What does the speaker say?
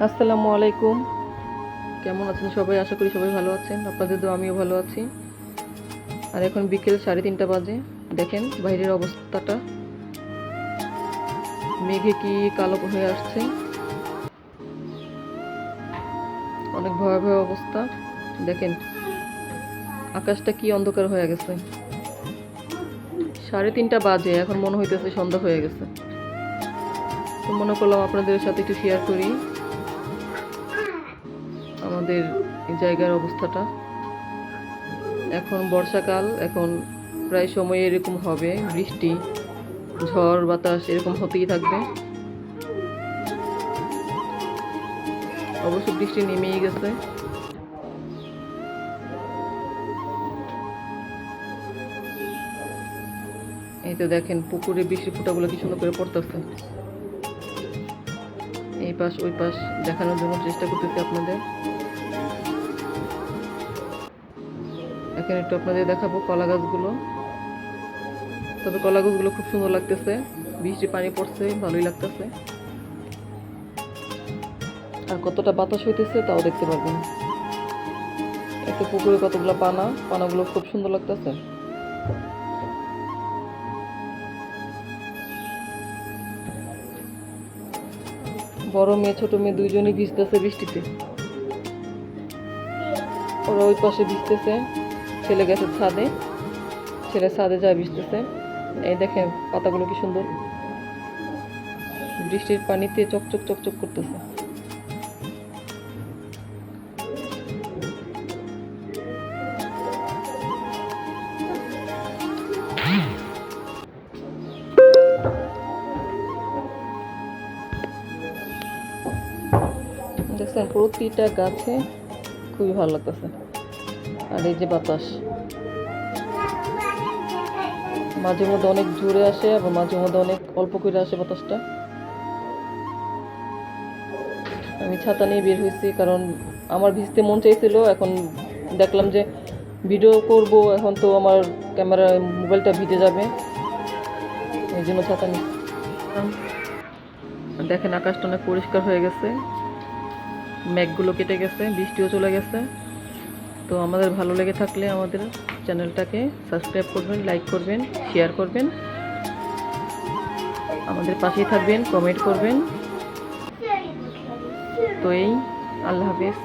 আসসালামু আলাইকুম। কেমন আছেন সবাই? আশা করি সবাই ভালো আছেন। আপনাদের তো আমিও ভালো আছি। আর এখন বিকেল সাড়ে তিনটা বাজে। দেখেন বাইরের অবস্থাটা। মেঘে কি কালো হয়ে আসছে। অনেক ভয়াবহ অবস্থা। দেখেন, আকাশটা কি অন্ধকার হয়ে গেছে। সাড়ে তিনটা বাজে, এখন মনে হইতেছে সন্ধ্যা হয়ে গেছে। তো মনে করলাম আপনাদের সাথে একটু শেয়ার করি। আমাদের এই জায়গার অবস্থাটা। এখন বর্ষাকাল, এখন প্রায় সময় এরকম হবে, বৃষ্টি, ঝড়, বাতাস এরকম হতেই থাকবে। অবশ্য বৃষ্টি নেমেই গেছে। এই তো দেখেন, পুকুরে বৃষ্টির ফোঁটাগুলো কি সুন্দর করে পড়তেছে। পাশ, ওই পাশ দেখানোর জন্য চেষ্টা করতেছি আপনাদের। এখানে একটু আপনাদের দেখাবো কলা গাছগুলো। তবে কলা গাছগুলো খুব সুন্দর লাগতেছে। বৃষ্টি পানি পড়ছে, ভালোই লাগতেছে। আর কতটা বাতাস হইতেছে তাও দেখতে পারবেন। এতে পুকুরে কতগুলো পানা, পানাগুলো খুব সুন্দর লাগতেছে। বড় মেয়ে, ছোট মেয়ে দুইজনই ভিজতেছে বৃষ্টিতে। ওরা ওই পাশে ভিজতেছে, ছেলে গেছে ছাদে, ছেলে ছাদে যায় ভিজতেছে। এই দেখেন পাতাগুলো কি সুন্দর। বৃষ্টির পানিতে চকচক চকচক করতেছে। দেখছেন প্রতিটা গাছে খুবই ভালো লাগতেছে। আর এই যে বাতাস। মাঝে মধ্যে অনেক জোরে আসে আবার মাঝে মধ্যে অনেক অল্প করে আসে বাতাসটা। আমি ছাতা নিয়ে বের হয়েছি কারণ আমার ভিজতে মন চাইছিল। এখন দেখলাম যে ভিডিও করব, এখন তো আমার ক্যামেরা মোবাইলটা ভিজে যাবে। এই জন্য ছাতা নিয়ে দেখেন, আকাশটা অনেক পরিষ্কার হয়ে গেছে। ম্যাকগুলো কেটে গেছে, বৃষ্টিও চলে গেছে। তো আমাদের ভালো লেগে থাকলে আমাদের চ্যানেলটাকে সাবস্ক্রাইব করবেন, লাইক করবেন, শেয়ার করবেন। আমাদের পাশেই থাকবেন, কমেন্ট করবেন। তো এই, আল্লাহ হাফিজ।